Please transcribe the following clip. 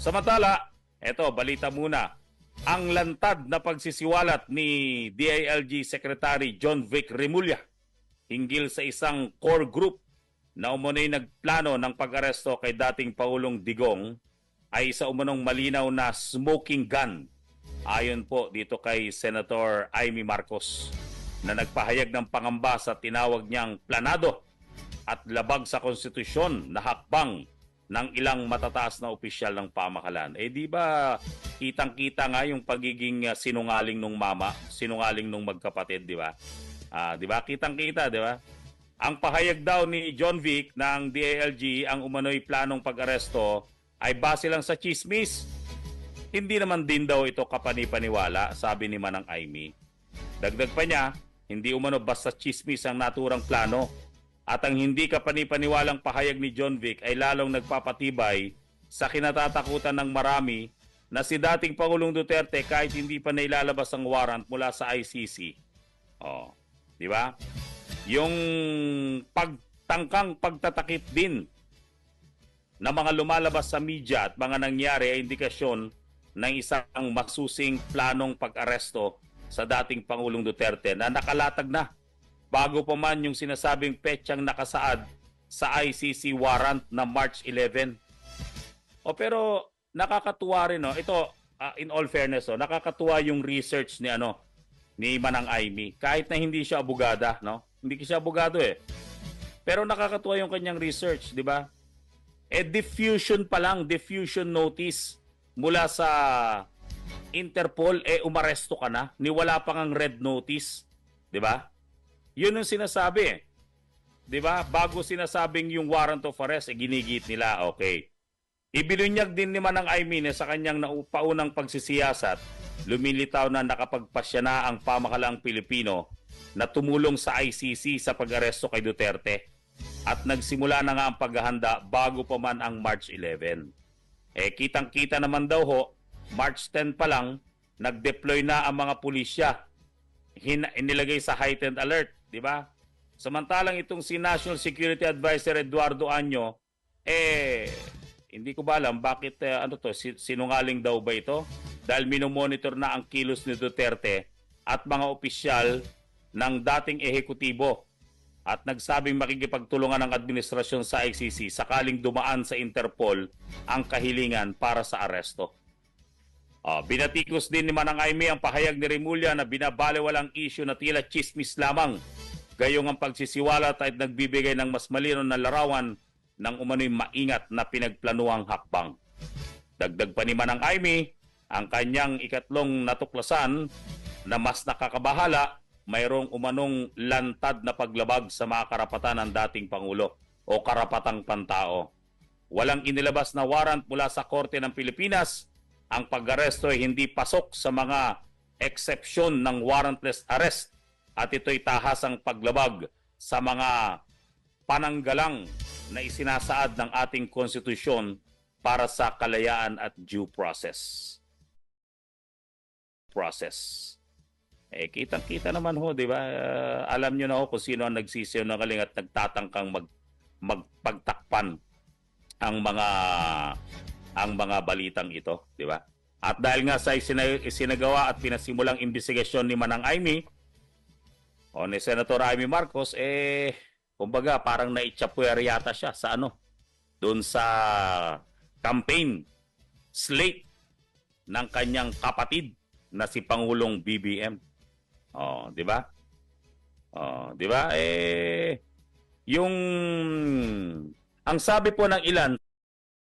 Samantala, eto, balita muna. Ang lantad na pagsisiwalat ni DILG Secretary John Vic Remulla hinggil sa isang core group na umunay nagplano ng pag-aresto kay dating Pangulong Digong ay isa umunong malinaw na smoking gun. Ayon po dito kay Senator Amy Marcos na nagpahayag ng pangamba sa tinawag niyang planado at labag sa konstitusyon na hakbang ng ilang matataas na opisyal ng pamahalaan. Eh di ba kitang-kita nga yung pagiging uh, sinungaling nung mama, sinungaling nung magkapatid, di ba? Ah, di ba? Kitang-kita, di ba? Ang pahayag daw ni John Vic ng DALG ang umano'y planong pag-aresto ay base lang sa chismis. Hindi naman din daw ito kapani-paniwala, sabi ni Manang Aimee. Dagdag pa niya, hindi umano basta chismis ang naturang plano at ang hindi kapani-paniwalang pahayag ni John Vic ay lalong nagpapatibay sa kinatatakutan ng marami na si dating Pangulong Duterte kahit hindi pa nailalabas ang warrant mula sa ICC. Oh, di ba? Yung pagtangkang pagtatakip din na mga lumalabas sa media at mga nangyari ay indikasyon ng isang masusing planong pag-aresto sa dating Pangulong Duterte na nakalatag na bago pa man yung sinasabing petsang nakasaad sa ICC warrant na March 11. O pero nakakatuwa rin no. Ito ah, in all fairness oh, nakakatuwa yung research ni ano ni Manang Aimee kahit na hindi siya abogada no. Hindi siya abogado eh. Pero nakakatuwa yung kanyang research, di ba? Eh diffusion pa lang, diffusion notice mula sa Interpol eh umaresto ka na, ni wala pa ngang red notice, 'di ba? 'Yun ang sinasabi. eh. 'Di ba? Bago sinasabing yung warrant of arrest, eh, ginigit nila, okay. Ibinunyag din ni Manang Aimee sa kanyang naupaunang pagsisiyasat, lumilitaw na nakapagpasya na ang pamahalaang Pilipino na tumulong sa ICC sa pag-aresto kay Duterte at nagsimula na nga ang paghahanda bago pa man ang March 11. Eh kitang-kita naman daw ho, March 10 pa lang, nag-deploy na ang mga pulisya. Hin- inilagay sa heightened alert, di ba? Samantalang itong si National Security Advisor Eduardo Anyo, eh, hindi ko ba alam bakit, eh, ano to, si- sinungaling daw ba ito? Dahil minomonitor na ang kilos ni Duterte at mga opisyal ng dating ehekutibo at nagsabing makikipagtulungan ng administrasyon sa ICC sakaling dumaan sa Interpol ang kahilingan para sa aresto. Ah, binatikos din ni Manang Aimee ang pahayag ni Remulla na binabaliwalang issue na tila chismis lamang. Gayong ang pagsisiwalat ay nagbibigay ng mas malino na larawan ng umano'y maingat na pinagplanuang hakbang. Dagdag pa ni Manang Aimee, ang kanyang ikatlong natuklasan na mas nakakabahala, mayroong umanong lantad na paglabag sa mga karapatan ng dating Pangulo o karapatang pantao. Walang inilabas na warrant mula sa Korte ng Pilipinas ang pag-aresto ay hindi pasok sa mga eksepsyon ng warrantless arrest at ito'y tahasang paglabag sa mga pananggalang na isinasaad ng ating konstitusyon para sa kalayaan at due process. Process. Eh, kitang-kita naman ho, di ba? Uh, alam nyo na ho kung sino ang nagsisiyo ng kaling at nagtatangkang mag, magpagtakpan ang mga ang mga balitang ito, di ba? At dahil nga sa isina- isinagawa at pinasimulang investigasyon ni Manang Aimee o ni Senator Amy Marcos, eh, kumbaga parang naitsapuer yata siya sa ano, doon sa campaign slate ng kanyang kapatid na si Pangulong BBM. Oh, di ba? Oh, di ba? Eh, yung ang sabi po ng ilan